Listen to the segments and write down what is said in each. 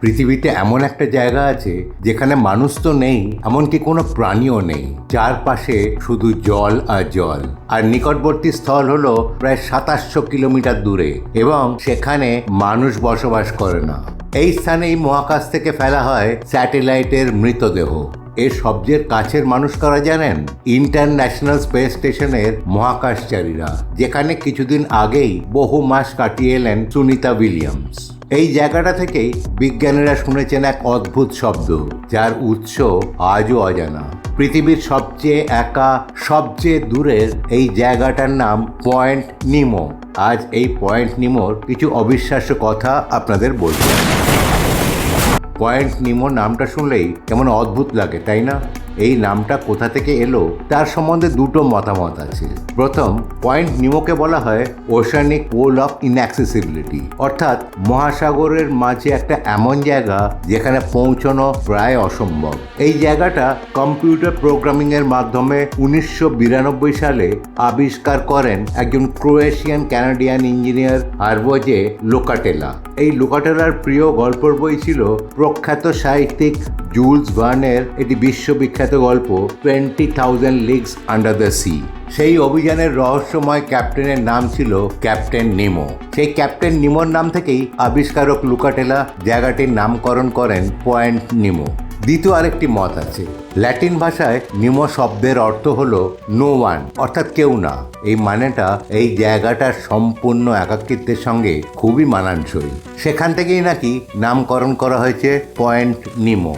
পৃথিবীতে এমন একটা জায়গা আছে যেখানে মানুষ তো নেই, এমনকি কোনো প্রাণীও নেই। চারপাশে শুধু জল আর জল। আর নিকটবর্তী স্থল হলো প্রায় সাতাশশো কিলোমিটার দূরে, এবং সেখানে মানুষ বসবাস করে না। এই স্থানেই মহাকাশ থেকে ফেলা হয় স্যাটেলাইটের মৃতদেহ। এর সবচেয়ে কাছের মানুষ কারা জানেন? ইন্টারন্যাশনাল স্পেস স্টেশনের মহাকাশচারীরা, যেখানে কিছুদিন আগেই বহু মাস কাটিয়ে এলেন সুনিতা উইলিয়ামস। এই জায়গাটা থেকেই বিজ্ঞানীরা শুনেছেন এক অদ্ভুত শব্দ, যার উৎস আজও অজানা। পৃথিবীর সবচেয়ে একা, সবচেয়ে দূরের এই জায়গাটার নাম পয়েন্ট নিমো। আজ এই পয়েন্ট নিমোর কিছু অবিশ্বাস্য কথা আপনাদের বলব পয়েন্ট নিমো নামটা শুনলেই কেমন অদ্ভুত লাগে, তাই না? এই নামটা কোথা থেকে এলো, তার সম্বন্ধে দুটো মতামত আছে। প্রথম পয়েন্ট নিমোকে বলা হয় ওশানিক পোল অফ ইনঅ্যাক্সেসিবিলিটি অর্থাৎ মহাসাগরের মাঝে একটা এমন জায়গা যেখানে পৌঁছানো প্রায় অসম্ভব। এই জায়গাটা কম্পিউটার প্রোগ্রামিং এর মাধ্যমে উনিশশো বিরানব্বই সালে আবিষ্কার করেন একজন Croatian Canadian engineer Arboje Locatella এই লোকাটেলার প্রিয় গল্পের বই ছিল প্রখ্যাত সাহিত্যিক জুলস ভার্নের এটি বিশ্ববিখ্যাত গল্প twenty thousand leagues under the sea সেই অভিযানের রহস্যময় ক্যাপ্টেনের নাম ছিল ক্যাপ্টেন নিমো। সেই ক্যাপ্টেন নিমোর নাম থেকেই আবিষ্কারক লুকাটেলা জায়গাটির নামকরণ করেন পয়েন্ট নিমো। দ্বিতীয় আরেকটি মত আছে। ল্যাটিন ভাষায় নিমো শব্দের অর্থ হলো নো ওয়ান অর্থাৎ কেউ না। এই মানেটা এই জায়গাটার সম্পূর্ণ একাকিত্বের সঙ্গে খুবই মানানসই। সেখান থেকেই নাকি নামকরণ করা হয়েছে পয়েন্ট নিমো।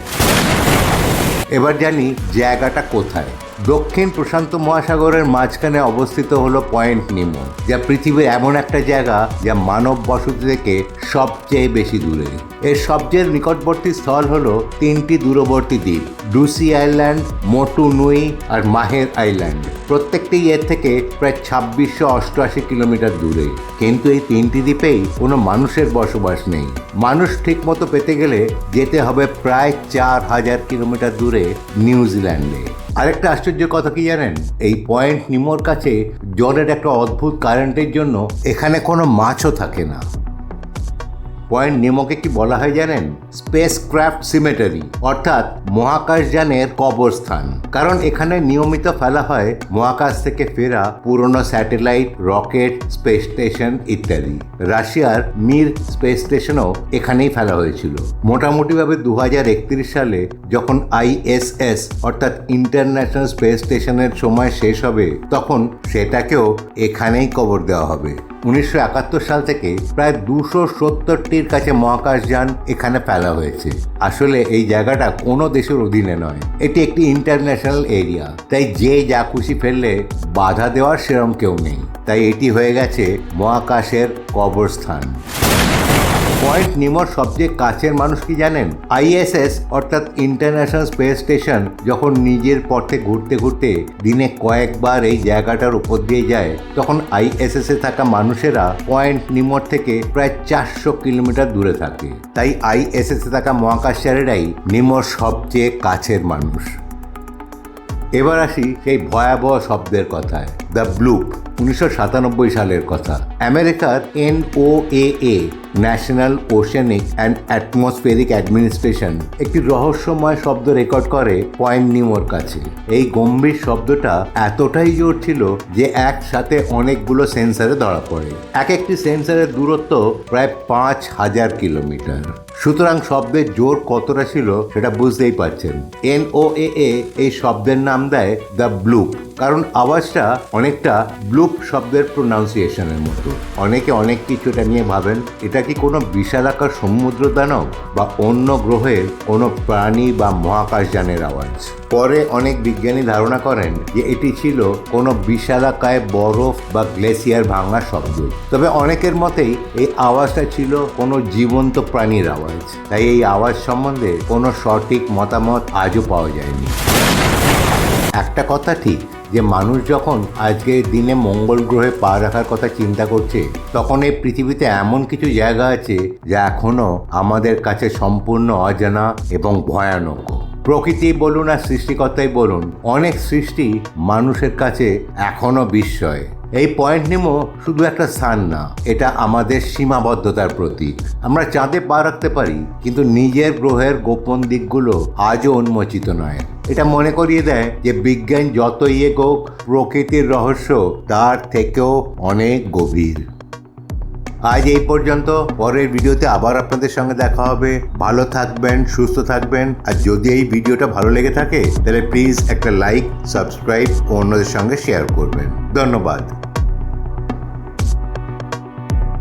এবার জানি জায়গাটা কোথায়। দক্ষিণ প্রশান্ত মহাসাগরের মাঝখানে অবস্থিত হলো পয়েন্ট নিমো, যা পৃথিবীর এমন একটা জায়গা যা মানব বসতি থেকে সবচেয়ে বেশি দূরে। এর সবচেয়ে নিকটবর্তী স্থল হল তিনটি দূরবর্তী দ্বীপ, ডুসি আইল্যান্ড মোটু নুই আর মাহের আইল্যান্ড। প্রত্যেকটি এর থেকে প্রায় ছাব্বিশশো অষ্টআশি কিলোমিটার দূরে। কিন্তু এই তিনটি দ্বীপেই কোনো মানুষের বসবাস নেই। মানুষ ঠিকমতো পেতে গেলে যেতে হবে প্রায় চার হাজার কিলোমিটার দূরে নিউজিল্যান্ডে আরেকটা আশ্চর্যের কথা কি জানেন? এই পয়েন্ট নিমোর কাছে জলের একটা অদ্ভুত কারেন্টের জন্য এখানে কোনো মাছও থাকে না। পয়েন্ট নিমোকে কি বলা হয় জানেন? স্পেস ক্রাফট সিমেটারি, অর্থাৎ মহাকাশযানের কবরস্থান। কারণ এখানে নিয়মিত ফেলা হয় মহাকাশ থেকে ফেরা পুরনো স্যাটেলাইট, রকেট, স্পেস স্টেশন ইত্যাদি। রাশিয়ার মির স্পেস স্টেশনও এখানেই ফেলা হয়েছিল। মোটামুটিভাবে দু হাজার একত্রিশ সালে যখন আইএসএস অর্থাৎ ইন্টারন্যাশনাল স্পেস স্টেশনের সময় শেষ হবে, তখন সেটাকেও এখানেই কবর দেওয়া হবে। উনিশশো একাত্তর সাল থেকে প্রায় দুশো সত্তরটির কাছে মহাকাশযান এখানে ফেলা হয়েছে। আসলে এই জায়গাটা কোনো দেশের অধীনে নয়। এটি একটি ইন্টারন্যাশনাল এরিয়া। তাই যে যা খুশি ফেললে বাধা দেওয়ার সেরম কেউ নেই। তাই এটি হয়ে গেছে মহাকাশের কবরস্থান। পয়েন্ট নিমোর সবচেয়ে কাছের মানুষ কি জানেন? আইএসএস অর্থাৎ ইন্টারন্যাশনাল স্পেস স্টেশন যখন নিজের পথে ঘুরতে ঘুরতে দিনে কয়েকবার এই জায়গাটার উপর দিয়ে যায়, তখন আইএসএস এ থাকা মানুষেরা পয়েন্ট নিমোর থেকে প্রায় চারশো কিলোমিটার দূরে থাকে। তাই আইএসএস এ থাকা মহাকাশচারীরাই নিমোর সবচেয়ে কাছের মানুষ। এবার আসি সেই ভয়াবহ শব্দের কথায় দ্য ব্লুপ উনিশশো সাতানব্বই সালের কথা। আমেরিকার N O A A national oceanic and atmospheric administration একটি রহস্যময় শব্দ রেকর্ড করে পয়েন্ট নিমোর কাছে। এই গম্ভীর শব্দটা এতটাই জোর ছিল যে একসাথে অনেকগুলো সেন্সারে ধরা পড়ে। এক একটি সেন্সারের দূরত্ব প্রায় পাঁচ হাজার কিলোমিটার। সুতরাং শব্দের জোর কতটা ছিল সেটা বুঝতেই পারছেন। এন ও এ এ এই শব্দের নাম দেয় দ্য ব্লুপ। কারণ আওয়াজটা অনেকটা ব্লুপ শব্দের প্রোনাউন্সিয়েশনের মতো। অনেকে অনেক কিছু এটা নিয়ে ভাবেন, এটা কি কোনো বিশালাকার সমুদ্র দানব বা অন্য গ্রহের কোনো প্রাণী বা মহাকাশযানের আওয়াজ? পরে অনেক বিজ্ঞানী ধারণা করেন যে এটি ছিল কোনো বিশালাকায় বরফ বা গ্লেসিয়ার ভাঙার শব্দ। তবে অনেকের মতেই এই আওয়াজটা ছিল কোনো জীবন্ত প্রাণীর আওয়াজ। তাই এই আওয়াজ সম্বন্ধে কোনো সঠিক মতামত আজও পাওয়া যায়নি। একটা কথা ঠিক যে মানুষ যখন আজকের দিনে মঙ্গল গ্রহে পা রাখার কথা চিন্তা করছে, তখন এই পৃথিবীতে এমন কিছু জায়গা আছে যা এখনও আমাদের কাছে সম্পূর্ণ অজানা এবং ভয়ানক। প্রকৃতি বলুন আর সৃষ্টিকর্তাই বলুন, অনেক সৃষ্টি মানুষের কাছে এখনও বিস্ময়। এই পয়েন্ট নিমো শুধু একটা স্থান না, এটা আমাদের সীমাবদ্ধতার প্রতীক। আমরা চাঁদে পা রাখতে পারি, কিন্তু নিজের গ্রহের গোপন দিকগুলো আজও উন্মোচিত নয়। এটা মনে করিয়ে দেয় যে বিজ্ঞান যতই এগোক প্রকৃতির রহস্য তার থেকেও অনেক গভীর। আজ এই পর্যন্ত। পরের ভিডিওতে আবার আপনাদের সঙ্গে দেখা হবে। ভালো থাকবেন, সুস্থ থাকবেন। আর যদি এই ভিডিওটা ভালো লেগে থাকে, তাহলে প্লিজ একটা লাইক সাবস্ক্রাইব ও অন্যদের সঙ্গে শেয়ার করবেন। ধন্যবাদ।